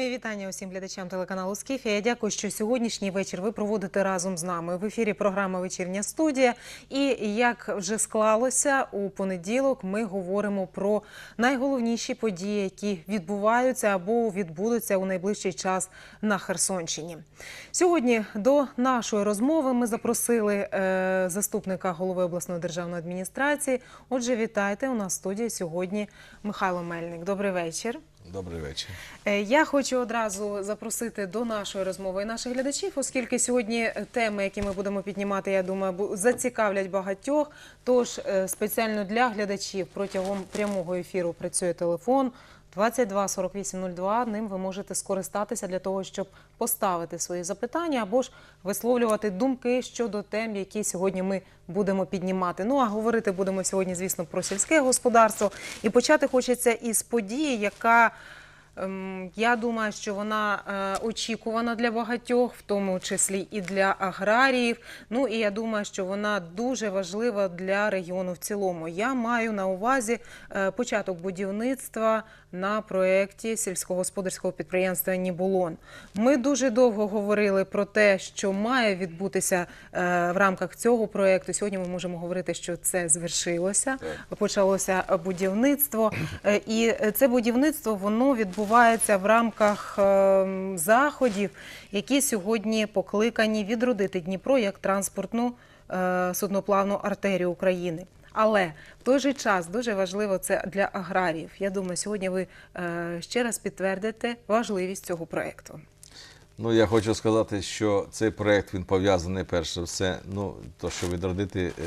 Моє вітання усім глядачам телеканалу Скіфія. Я дякую, що сьогоднішній вечір ви проводите разом з нами. В ефірі програма Вечірня студія. І як вже склалося у понеділок, ми говоримо про найголовніші події, які відбуваються або відбудуться у найближчий час на Херсонщині. Сьогодні до нашої розмови ми запросили е, заступника голови обласної державної адміністрації. Отже, вітайте у нас в студії сьогодні Михайло Мельник. Добрий вечір. Добрий вечір. Е, Я хочу одразу запросити до нашої розмови наших глядачів, оскільки сьогодні теми, які ми будемо піднімати, я думаю, зацікавлять багатьох. Тож е, спеціально для глядачів протягом прямого ефіру працює телефон 22 48 02. Ним ви можете скористатися для того, щоб поставити свої запитання або ж висловлювати думки щодо тем, які сьогодні ми будемо піднімати. Ну а говорити будемо сьогодні, звісно, про сільське господарство. І почати хочеться із події, яка Ем, Я думаю, що вона е, очікувана для багатьох, в тому числі і для аграріїв. Ну і я думаю, що вона дуже важлива для регіону в цілому. Я маю на увазі е, початок будівництва на проєкті сільськогосподарського підприємства Нібулон. Ми дуже довго говорили про те, що має відбутися е, в рамках цього проєкту. Сьогодні ми можемо говорити, що це звершилося. Почалося будівництво, Е, і це будівництво воно відбувається в рамках е, заходів, які сьогодні покликані відродити Дніпро як транспортну судноплавну артерію України. Але в той же час дуже важливо це для аграріїв. Я думаю, сьогодні ви е, ще раз підтвердите важливість цього проекту. Ну я хочу сказати, що цей проект він пов'язаний перш за все. Ну то, що відродити е,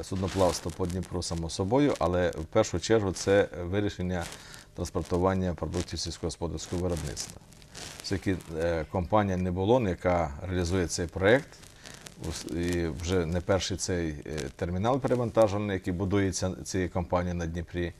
е, судноплавство по Дніпру само собою, але в першу чергу це вирішення транспортування продуктів сільськогосподарського виробництва. Е, компанія Неболон, яка реалізує цей проект, і вже не перший цей е, термінал перевантажений, який будується цією компанією на Дніпрі.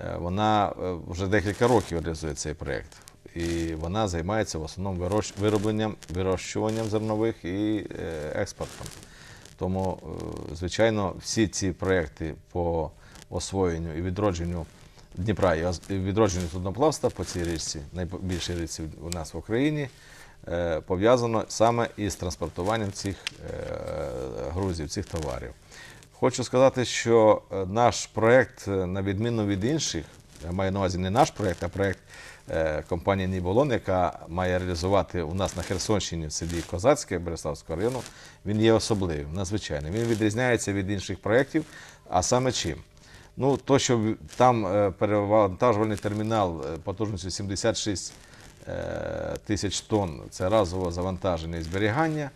Е, Вона е, вже декілька років реалізує цей проєкт. І вона займається в основному виробленням, вирощуванням зернових і експортом. Тому, звичайно, всі ці проекти по освоєнню і відродженню Дніпра і відродженню судноплавства по цій річці, найбільшій річці у нас в Україні, пов'язано саме із транспортуванням цих е, грузів, цих товарів. Хочу сказати, що е, наш проект, е, на відміну від інших, я маю на увазі не наш проект, а проект е, компанії Ніболон, яка має реалізувати у нас на Херсонщині в селі Козацьке Береславського району, він є особливим, надзвичайним. Він відрізняється від інших проєктів, а саме чим? Ну, то, що там е, перевантажувальний термінал е, потужністю 76 е, тисяч тонн, це разове завантаження і зберігання.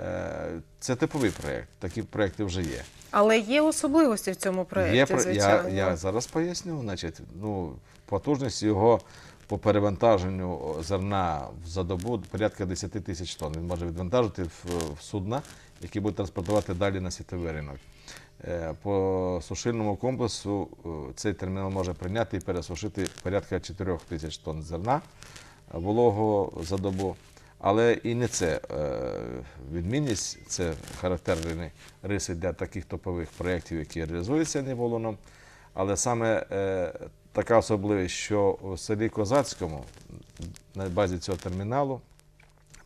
Е, Це типовий проєкт. Такі проєкти вже є. Але є особливості в цьому проєкті. Про- я, я зараз поясню. Значить, ну, потужність його по перевантаженню зерна за добу порядка 10 тисяч тонн. Він може відвантажити в, в судна, які будуть транспортувати далі на світовий ринок. Е, По сушильному комплексу е, цей термінал може прийняти і пересушити порядка 4 тисяч тонн зерна е, вологого за добу. Але і не це е, відмінність, це характерні риси для таких топових проєктів, які реалізуються Ніболоном. Але саме е, така особливість, що у селі Козацькому на базі цього терміналу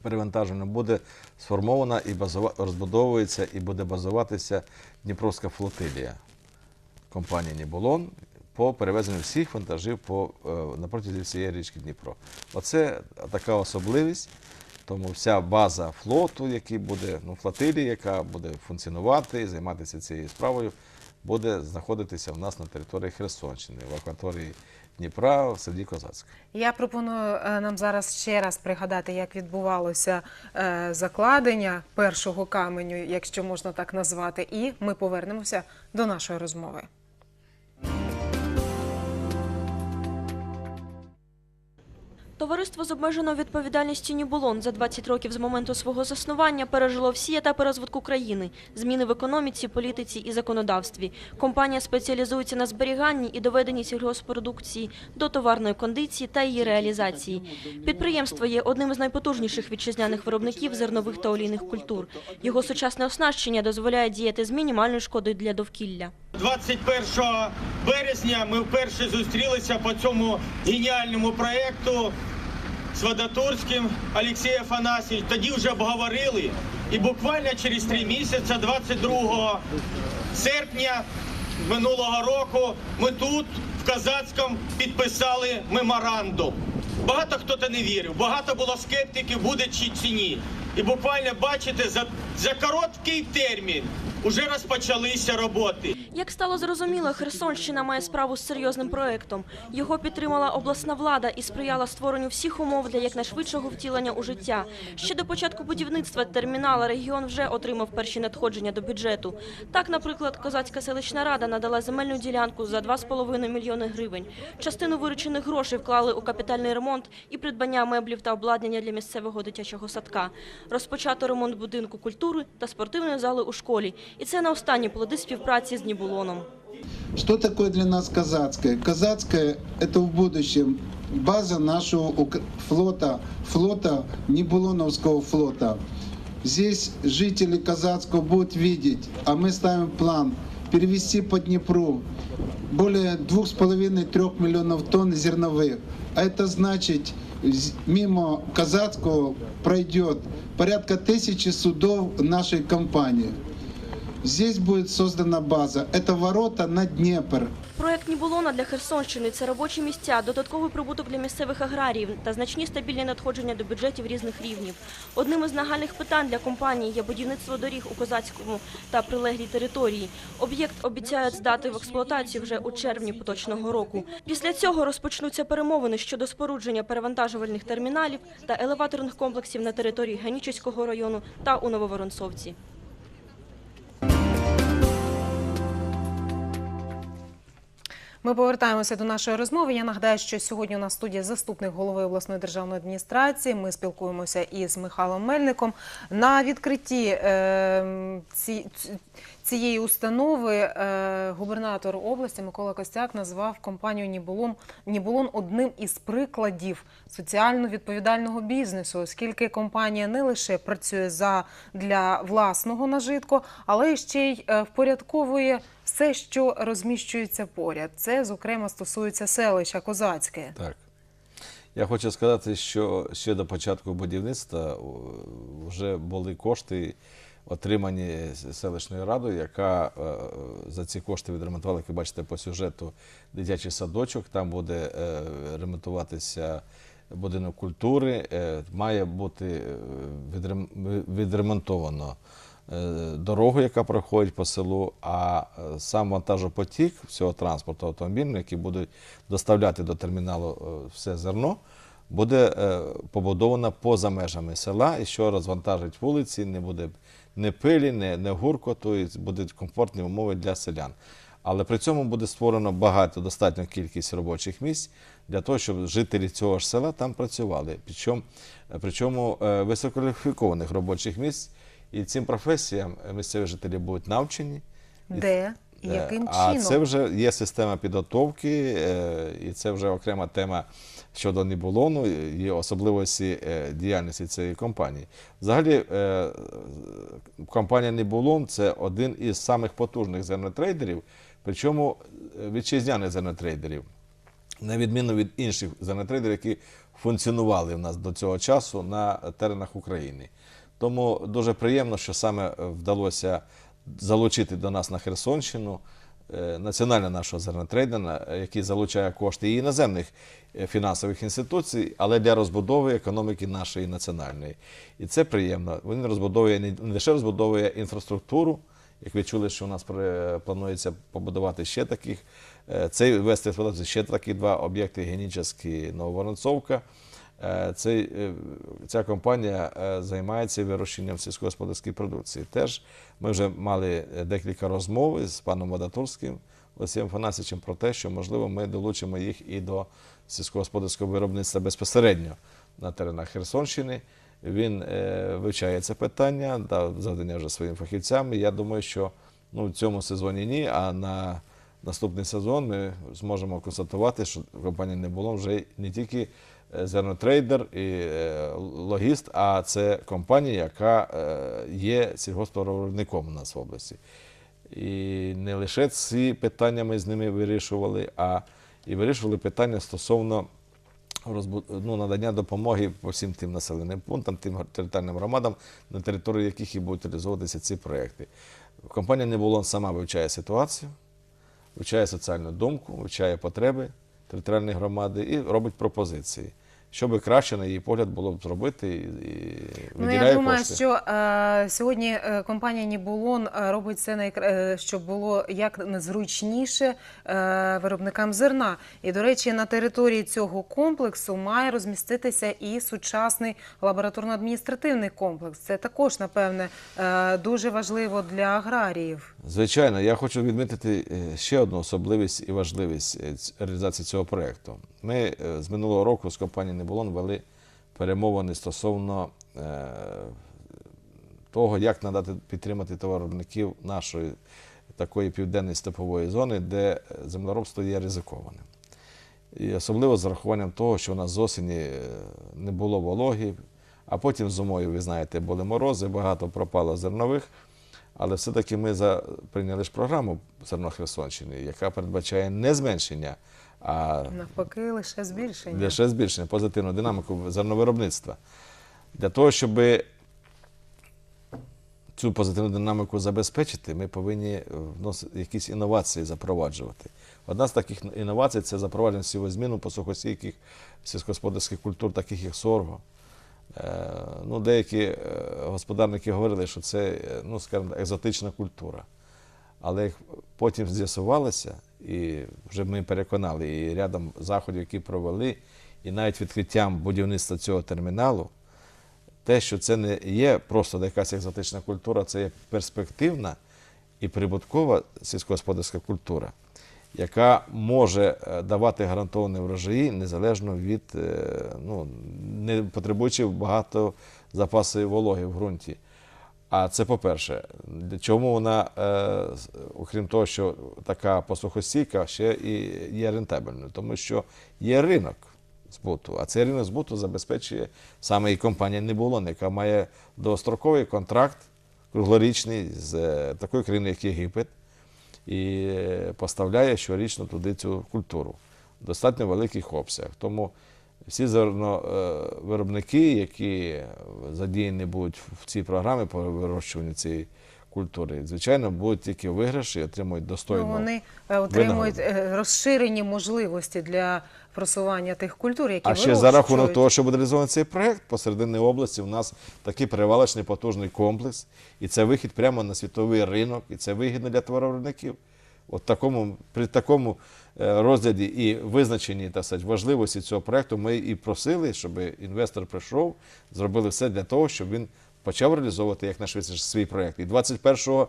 перевантаження буде сформована і розбудовується і буде базуватися Дніпровська флотилія компанії Ніболон по перевезенню всіх вантажів по, е, на протязі всієї річки Дніпро. Оце така особливість. Тому вся база флоту, який буде, ну, флотилії, яка буде функціонувати і займатися цією справою, буде знаходитися у нас на території Херсонщини, в акваторії Дніпра, в селі Козацьке. Я пропоную е, нам зараз ще раз пригадати, як відбувалося е, закладення першого каменю, якщо можна так назвати, і ми повернемося до нашої розмови. Товариство з обмеженою відповідальністю «Нібулон» за 20 років з моменту свого заснування пережило всі етапи розвитку країни, зміни в економіці, політиці і законодавстві. Компанія спеціалізується на зберіганні і доведенні сільгоспродукції до товарної кондиції та її реалізації. Підприємство є одним із найпотужніших вітчизняних виробників зернових та олійних культур. Його сучасне оснащення дозволяє діяти з мінімальною шкодою для довкілля. 21 березня ми вперше зустрілися по цьому геніальному проєкту з Водотурським Олексій Афанасійович Тоді вже обговорили. І буквально через три місяці, 22 серпня минулого року, ми тут, в Казацькому, підписали меморандум. Багато хто то не вірив, багато було скептиків, буде чи чи ні. І буквально бачите, за, за короткий термін вже розпочалися роботи. Як стало зрозуміло, Херсонщина має справу з серйозним проектом. Його підтримала обласна влада і сприяла створенню всіх умов для якнайшвидшого втілення у життя. Ще до початку будівництва термінала регіон вже отримав перші надходження до бюджету. Так, наприклад, Козацька селищна рада надала земельну ділянку за 2,5 мільйони гривень. Частину виручених грошей вклали у капітальний ремонт і придбання меблів та обладнання для місцевого дитячого садка Розпочато ремонт будинку культури та спортивної зали у школі. І це не останні плоди співпраці з Нібулоном. Что такое для нас казацкое? Казацкое – это в будущем база нашего ук- флота, флота, Небулоновского флота. Здесь жители Казацкого будут видеть, а мы ставим план перевести по Днепру более 2,5-3 миллионов тонн зерновых. А это значит, з- мимо Казацкого пройдет порядка тысячи судов нашей компании. Здесь будет создана база. Это ворота на Днепр. Проект Нібулона для Херсонщини – це робочі місця, додатковий прибуток для місцевих аграріїв та значні стабільні надходження до бюджетів різних рівнів. Одним із нагальних питань для компанії є будівництво доріг у Козацькому та прилеглій території. Об'єкт обіцяють здати в експлуатацію вже у червні поточного року. Після цього розпочнуться перемовини щодо спорудження перевантажувальних терміналів та елеваторних комплексів на території Генічеського району та у Нововоронцовці. Ми повертаємося до нашої розмови. Я нагадаю, що сьогодні у нас студія заступник голови обласної державної адміністрації. Ми спілкуємося із Михайлом Мельником. На відкритті е, ці- цієї установи е, губернатор області Микола Костяк назвав компанію Нібулон, Нібулон одним із прикладів соціально відповідального бізнесу, оскільки компанія не лише працює за для власного нажитку, але ще й е, впорядковує все, що розміщується поряд. Це, зокрема, стосується селища Козацьке. Так. Я хочу сказати, що ще до початку будівництва вже були кошти, отримані селищною радою, яка е, за ці кошти відремонтувала, як ви бачите по сюжету, дитячий садочок. Там буде е, ремонтуватися будинок культури. Е, Має бути е, відремонтовано е, дорогу, яка проходить по селу, а е, сам вантажопотік всього транспорту автомобільного, який будуть доставляти до терміналу е, все зерно, буде е, побудована поза межами села, і що розвантажить вулиці, не буде ні пилі, не, не гуркоту, і будуть комфортні умови для селян. Але при цьому буде створено багато, достатньо кількість робочих місць для того, щоб жителі цього ж села там працювали. Причому, причому е, висококваліфікованих робочих місць. І цим професіям місцеві жителі будуть навчені. Де яким а чином? це вже є система підготовки, е, і це вже окрема тема щодо Нібулону, і особливості е, діяльності цієї компанії. Взагалі, е, компанія Нібулон це один із самих потужних зернотрейдерів, причому е, вітчизняних зернотрейдерів на відміну від інших зернотрейдерів, які функціонували в нас до цього часу на теренах України. Тому дуже приємно, що саме е, вдалося залучити до нас на Херсонщину е, національного нашого зернотрейдера, е, який залучає кошти і іноземних е, фінансових інституцій, але для розбудови економіки нашої національної. І це приємно. Він розбудовує не лише розбудовує інфраструктуру, як ви чули, що у нас планується побудувати ще таких, е, це ввести в ще такі два об'єкти Генічеський Нововоронцовка. Е, Цей, е, ця компанія е, займається вирощенням сільськогосподарської продукції. Теж ми вже мали декілька розмов з паном Водотурським, Олексієм Фанасичем про те, що можливо ми долучимо їх і до сільськогосподарського виробництва безпосередньо на теренах Херсонщини. Він вивчає це питання, дав завдання вже своїм фахівцям. Я думаю, що ну, в цьому сезоні ні, а на наступний сезон ми зможемо констатувати, що компанія не було вже не тільки зернотрейдер і е, логіст, а це компанія, яка е, є сільгоспвиробником у нас в області. І не лише ці питання ми з ними вирішували, а і вирішували питання стосовно ну, надання допомоги по всім тим населеним пунктам, тим територіальним громадам, на території яких і будуть реалізовуватися ці проекти. Компанія Небулон сама вивчає ситуацію, вивчає соціальну думку, вивчає потреби територіальної громади і робить пропозиції. Що би краще, на її погляд, було б зробити і, Ну, я думаю, кошти. що е, сьогодні е, компанія Нібулон е, робить все найкра... е, щоб було як зручніше е, виробникам зерна. І, до речі, на території цього комплексу має розміститися і сучасний лабораторно-адміністративний комплекс. Це також, напевне, е, дуже важливо для аграріїв. Звичайно, я хочу відмітити е, ще одну особливість і важливість е, реалізації цього проєкту. Ми е, з минулого року з компанією Небулон вели перемовини стосовно того, як надати підтримати товаровиробників нашої такої південної степової зони, де землеробство є ризикованим. І особливо з урахуванням того, що у нас з осені не було вологи, а потім зимою, ви знаєте, були морози, багато пропало зернових. Але все-таки ми за, прийняли ж програму Зерно Херсонщини, яка передбачає не зменшення, а Навпаки, лише збільшення. лише збільшення, позитивну динаміку зерновиробництва. Для того, щоб цю позитивну динаміку забезпечити, ми повинні е, вносити якісь інновації запроваджувати. Одна з таких інновацій це запровадження сівозміну посухостійких сільськогосподарських культур, таких як сорго. Е, Ну, деякі е, господарники говорили, що це, е, ну, скажімо, екзотична культура. Але як потім з'ясувалося, і вже ми переконали, і рядом заходів, які провели, і навіть відкриттям будівництва цього терміналу, те, що це не є просто якась екзотична культура, це є перспективна і прибуткова сільськогосподарська культура, яка може давати гарантовані врожаї незалежно від, ну, не потребуючи багато запасу вологи в ґрунті. А це по-перше, чому вона, е, окрім того, що така посухостійка, ще і є рентабельною, тому що є ринок збуту, а цей ринок збуту забезпечує саме і компанія Небулон, яка має довгостроковий контракт круглорічний з е, такою країною, як Єгипет, і е, поставляє щорічно туди цю культуру в достатньо великих обсягах. Тому всі зерновиробники, які задіяні будуть в цій програмі по вирощуванню цієї культури, звичайно, будуть тільки виграші і отримують достойну. Ну, вони е, отримують е, розширені можливості для просування тих культур, які А ще за рахунок того, що буде реалізований цей проект, посередині області у нас такий перевалочний потужний комплекс, і це вихід прямо на світовий ринок, і це вигідно для товаровиробників. От такому, при такому е, розгляді і визначенні так сказати, важливості цього проекту ми і просили, щоб інвестор прийшов, зробили все для того, щоб він почав реалізовувати якнайшвидше свій проект. І 21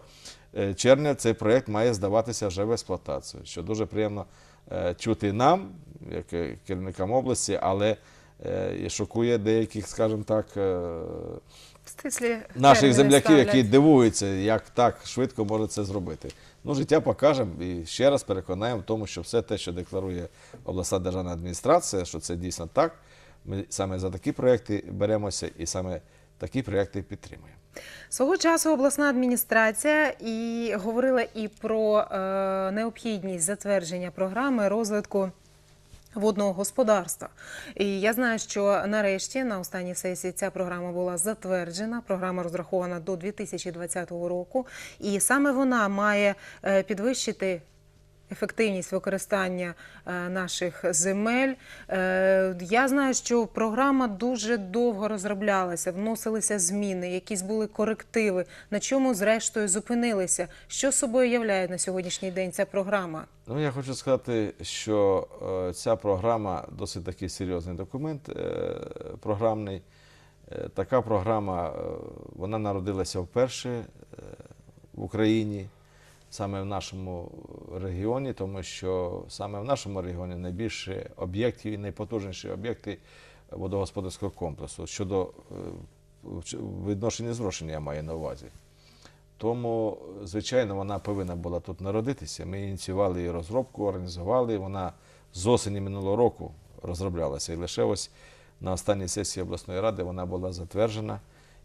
е, червня цей проект має здаватися вже в експлуатацію, що дуже приємно е, чути нам, як керівникам області, але і шокує деяких, скажімо так, Стислі наших земляків, які дивуються, як так швидко може це зробити. Ну, життя покаже і ще раз переконаємо в тому, що все те, що декларує обласна державна адміністрація, що це дійсно так. Ми саме за такі проекти беремося і саме такі проекти підтримуємо. Свого часу обласна адміністрація і говорила і про е, необхідність затвердження програми розвитку. Водного господарства. І я знаю, що нарешті на останній сесії ця програма була затверджена. Програма розрахована до 2020 року, і саме вона має е, підвищити ефективність використання е, наших земель. Е, Я знаю, що програма дуже довго розроблялася, вносилися зміни, якісь були корективи. На чому зрештою зупинилися? Що собою являє на сьогоднішній день ця програма? Ну, я хочу сказати, що е, ця програма досить такий серйозний документ програмний. Така програма вона народилася вперше в Україні, саме в нашому регіоні, тому що саме в нашому регіоні найбільше об'єктів і найпотужніші об'єкти водогосподарського комплексу щодо е, відношення зрошення я маю на увазі. Тому, звичайно, вона повинна була тут народитися. Ми ініціювали її розробку, організували. Вона з осені минулого року розроблялася. І лише ось на останній сесії обласної ради вона була затверджена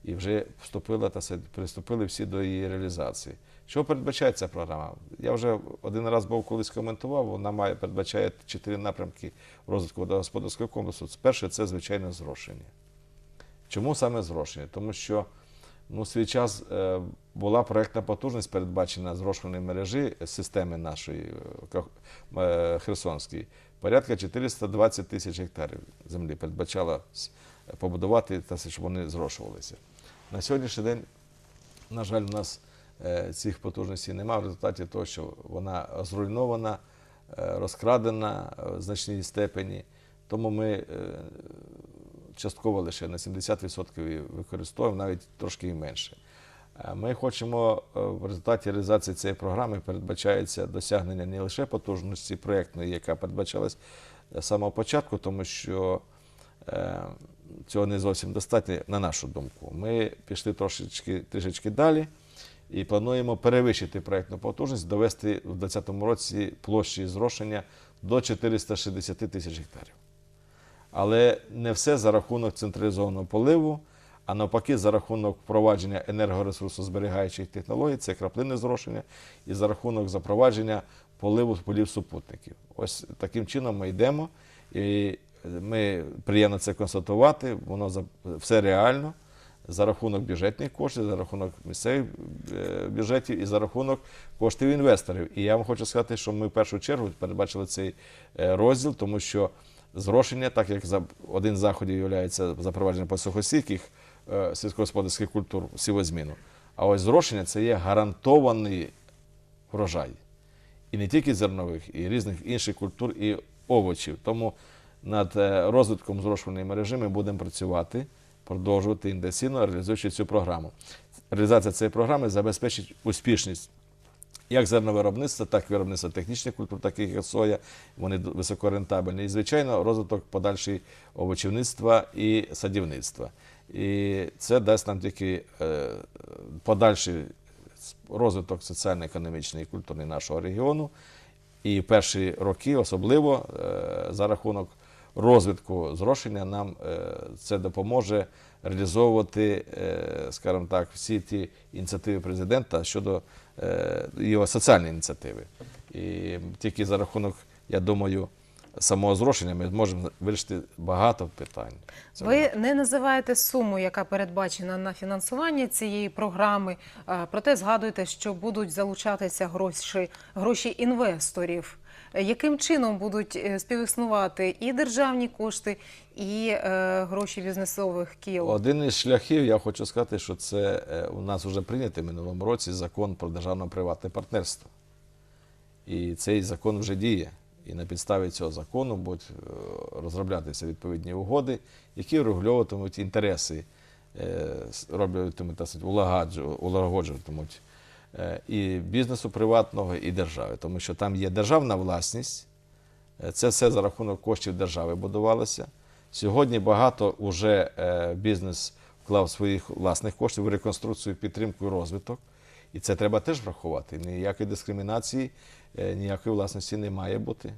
і вже вступила та приступили всі до її реалізації. Що передбачає ця програма? Я вже один раз був колись коментував. Вона має передбачає чотири напрямки розвитку водогосподарського комплексу. Перше це звичайно зрошення. Чому саме зрошення? Тому що ну, свій час е, була проєктна потужність, передбачена зрошувальної мережі системи нашої е, е, Херсонської, порядка 420 тисяч гектарів землі передбачала побудувати, щоб вони зрошувалися. На сьогоднішній день, на жаль, у нас цих потужностей немає в результаті того, що вона зруйнована, е, розкрадена е, в значній степені. Тому ми е, частково лише на 70% використовуємо, навіть трошки і менше. Е, Ми хочемо е, в результаті реалізації цієї програми передбачається досягнення не лише потужності проєктної, яка передбачалась з самого початку, тому що е, цього не зовсім достатньо, на нашу думку. Ми пішли трошечки, трішечки далі і плануємо перевищити проєктну потужність, довести в 2020 році площі зрошення до 460 тисяч гектарів. Але не все за рахунок централізованого поливу, а навпаки, за рахунок впровадження енергоресурсозберігаючих технологій, це краплинне зрошення, і за рахунок запровадження поливу полів супутників. Ось таким чином ми йдемо, і ми приємно це констатувати, воно все реально. За рахунок бюджетних коштів, за рахунок місцевих е, бюджетів і за рахунок коштів інвесторів. І я вам хочу сказати, що ми в першу чергу передбачили цей е, розділ, тому що зрошення, так як один з заходів є запровадження посухостійких е, сільськогосподарських культур сівозміну. А ось зрошення це є гарантований врожай. І не тільки зернових, і різних інших культур і овочів. Тому над розвитком зрошувальної мережі ми будемо працювати, продовжувати інтенсивно реалізуючи цю програму. Реалізація цієї програми забезпечить успішність як зерновиробництва, так і виробництва технічних культур, таких як соя, вони високорентабельні. І, звичайно, розвиток подальший овочівництва і садівництва. І це дасть нам тільки е, подальший розвиток соціально-економічний і культурний нашого регіону. І перші роки, особливо е, за рахунок розвитку зрошення, нам е, це допоможе реалізовувати, е, скажімо так, всі ті ініціативи президента щодо е, його соціальної ініціативи. І тільки за рахунок, я думаю, самого зрошення ми зможемо вирішити багато питань. Ви не називаєте суму, яка передбачена на фінансування цієї програми, проте згадуєте, що будуть залучатися гроші, гроші інвесторів. Яким чином будуть е, співіснувати і державні кошти, і е, гроші бізнесових кіл? Один із шляхів, я хочу сказати, що це е, у нас вже прийнятий минулому році закон про державно-приватне партнерство. І цей закон вже діє. І на підставі цього закону будуть розроблятися відповідні угоди, які врегульовуватимуть інтереси, роблятимуть улагоджуватимуть і бізнесу приватного, і держави. Тому що там є державна власність, Е, Це все за рахунок коштів держави будувалося. Сьогодні багато вже е, бізнес вклав своїх власних коштів в реконструкцію, підтримку і розвиток. І це треба теж врахувати. Ніякої дискримінації, е, ніякої власності не має бути.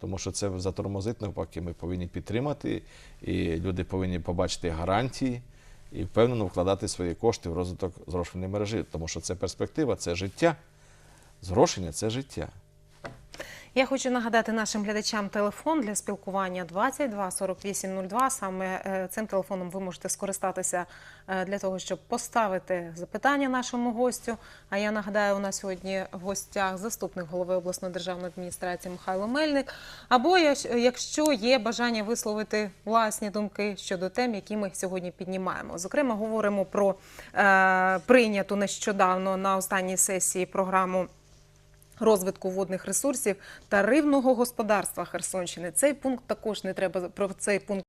Тому що це затормозить навпаки. Ми повинні підтримати, і люди повинні побачити гарантії і впевнено вкладати свої кошти в розвиток зрошеної мережі. Тому що це перспектива, це життя. Зрошення це життя. Я хочу нагадати нашим глядачам телефон для спілкування 22 48 02. Саме е, цим телефоном ви можете скористатися е, для того, щоб поставити запитання нашому гостю. А я нагадаю, у нас сьогодні в гостях заступник голови обласної державної адміністрації Михайло Мельник. Або якщо є бажання висловити власні думки щодо тем, які ми сьогодні піднімаємо. Зокрема, говоримо про е, прийняту нещодавно на останній сесії програму розвитку водних ресурсів та рибного господарства Херсонщини. Цей пункт також не треба про цей пункт